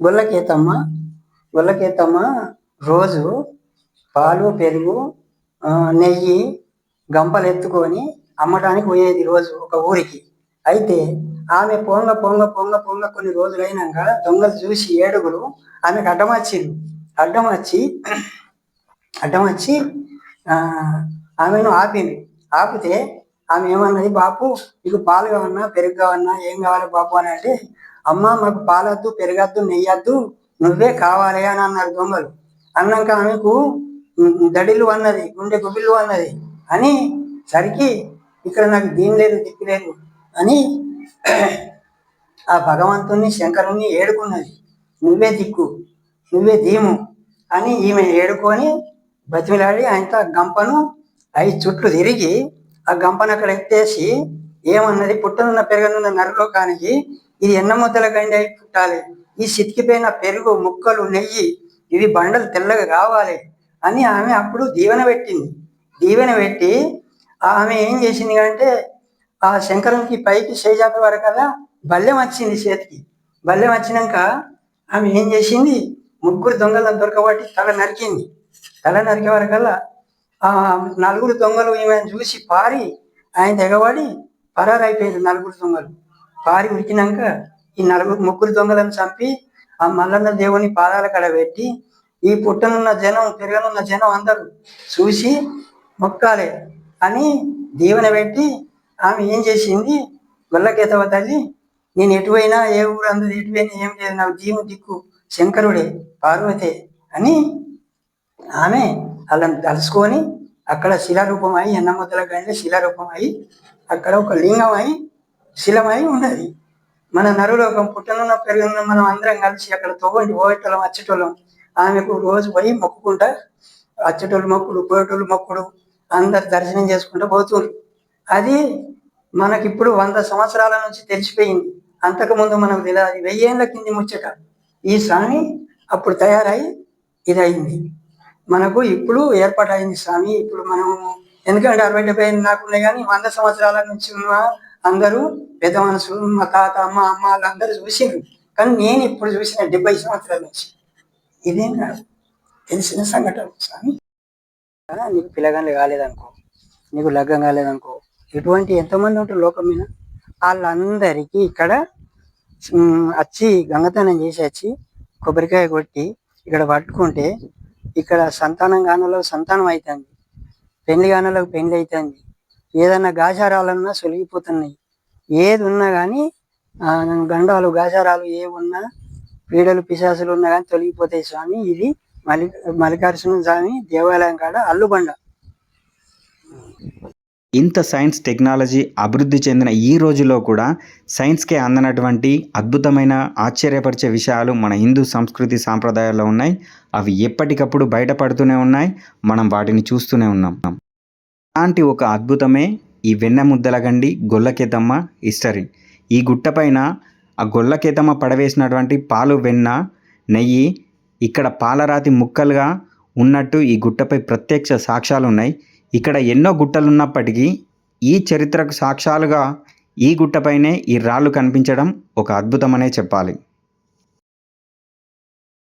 గొల్లకేతమ్మ గొల్లకేతమ్మ రోజు పాలు పెరుగు నెయ్యి గంపలు ఎత్తుకొని అమ్మటానికి పోయేది రోజు ఒక ఊరికి. అయితే ఆమె పొంగ పొంగ పొంగ పొంగ కొన్ని రోజులు అయినాక దొంగలు చూసి ఏడుగురు ఆమెకు అడ్డం వచ్చింది అడ్డం వచ్చి అడ్డం వచ్చి ఆమెను ఆపింది. ఆపితే ఆమె ఏమన్నది బాపు నీకు పాలు కావన్నా పెరుగు కావన్నా ఏం కావాలి బాపు? అని అంటే అమ్మ మాకు పాలొద్దు పెరగద్దు నెయ్యొద్దు నువ్వే కావాలి అని అన్నారు దొంగలు. అన్నాక ఆమెకు దడిలు అన్నది గుండె గుబిళ్ళు అన్నది అని సరికి ఇక్కడ నాకు దీని లేదు దిక్కు లేదు అని ఆ భగవంతుని శంకరుణ్ణి ఏడుకున్నది. నువ్వే దిక్కు నువ్వే దీము అని ఈమె ఏడుకొని బతిమిలాడి ఆయనతో ఆ గంపను ఐదు చుట్లు తిరిగి ఆ గంపను అక్కడ ఎత్తేసి ఏమన్నది? పుట్టనున్న పెరగనున్న నరలోకానికి ఇది ఎన్న ముద్దల గండి అయి పుట్టాలి? ఈ సితికిపోయిన పెరుగు ముక్కలు నెయ్యి ఇవి బండలు తెల్లగా కావాలి అని ఆమె అప్పుడు దీవెన పెట్టింది. దీవెన పెట్టి ఆమె ఏం చేసింది అంటే ఆ శంకరంకి పైకి చేజాపే వరకల్లా బల్లెం వచ్చింది చేతికి. బల్లెం వచ్చినాక ఆమె ఏం చేసింది? ముగ్గురు దొంగలను దొరకబట్టి తల నరికింది. తల నరికే వరకల్లా ఆ నలుగురు దొంగలు ఈమె చూసి పారి ఆయన తెగబడి పరారైపోయారు నలుగురు దొంగలు. పారి ఉరికినాక ఈ నలుగురు ముగ్గురు దొంగలను చంపి ఆ మల్లన్న దేవుని పాదాల కడ పెట్టి ఈ పుట్టనున్న జనం పెరగనున్న జనం అందరూ చూసి మొక్కాలే అని దీవెన పెట్టి ఆమె ఏం చేసింది? గొల్లకేతవ తల్లి నేను ఎటువైనా ఏ ఊరు అందరు ఎటువైనా ఏం లేదు నాకు జీవు దిక్కు శంకరుడే పార్వతే అని ఆమె వాళ్ళని తలుసుకొని అక్కడ శిలారూపం అయి ఎన్నముద్దల గండి శిలారూపం అయి అక్కడ ఒక లింగం అయి శిలమై ఉన్నది. మన నరులోకం పుట్టిన పెరిగిన మనం అందరం కలిసి అక్కడ తోవండి పోయేటోళ్ళం వచ్చేటోళ్ళం ఆమెకు రోజు పోయి మొక్కుకుంటా వచ్చేటోళ్ళు మొక్కుడు పోయేటోళ్ళు మొక్కుడు అందరు దర్శనం చేసుకుంటూ పోతుండ్రు అది మనకిప్పుడు వంద సంవత్సరాల నుంచి తెలిసిపోయింది. అంతకుముందు మనకు తెలియదు. వెయ్యేళ్ళ కింది ముచ్చట. ఈ స్వామి అప్పుడు తయారై ఇది అయింది మనకు ఇప్పుడు ఏర్పాటైంది స్వామి. ఇప్పుడు మనము ఎందుకంటే అరవై డెబ్బై ఐదు నాకున్నాయి కానీ వంద సంవత్సరాల నుంచి ఉన్న అందరూ పెద్ద మనుషులు మా తాత అమ్మ అమ్మ వాళ్ళందరూ చూసిండ్రు. కానీ నేను ఇప్పుడు చూసిన డెబ్బై సంవత్సరాల నుంచి ఇదేం కాదు. తెలిసిన సంఘటన స్వామి. నీకు పిల్లగాళ్ళు కాలేదనుకో నీకు లగ్గం కాలేదనుకో ఇటువంటి ఎంతమంది ఉంటారు లోకం మీద. వాళ్ళందరికీ ఇక్కడ వచ్చి గంగతనం చేసి వచ్చి కొబ్బరికాయ కొట్టి ఇక్కడ పట్టుకుంటే ఇక్కడ సంతానం కానులకు సంతానం అవుతుంది పెళ్ళి కానులకు పెళ్ళి అవుతుంది ఏదైనా గాజారాలన్నా సొలిగిపోతున్నాయి. ఏది ఉన్నా కానీ గండాలు గాజారాలు ఏ ఉన్నా పీడలు పిశాసులు ఉన్నా కానీ తొలగిపోతాయి స్వామి. ఇది మలి మల్లికార్జున స్వామి దేవాలయం కాడ అల్లుబండ. ఇంత సైన్స్ టెక్నాలజీ అభివృద్ధి చెందిన ఈ రోజుల్లో కూడా సైన్స్కే అందనటువంటి అద్భుతమైన ఆశ్చర్యపరిచే విషయాలు మన హిందూ సంస్కృతి సాంప్రదాయాల్లో ఉన్నాయి. అవి ఎప్పటికప్పుడు బయటపడుతూనే ఉన్నాయి. మనం వాటిని చూస్తూనే ఉన్నాం. అలాంటి ఒక అద్భుతమే ఈ వెన్న ముద్దలగండి గొల్లకేతమ్మ హిస్టరీ. ఈ గుట్టపైన ఆ గొల్లకేతమ్మ పడవేసినటువంటి పాలు వెన్న నెయ్యి ఇక్కడ పాలరాతి ముక్కలుగా ఉన్నట్టు ఈ గుట్టపై ప్రత్యక్ష సాక్ష్యాలు ఉన్నాయి ఇక్కడ ఎన్నో గుట్టలు ఉన్నప్పటికీ ఈ చరిత్రకు సాక్ష్యాలుగా ఈ గుట్టపైనే ఈ రాళ్ళు కనిపించడం ఒక అద్భుతమనే చెప్పాలి.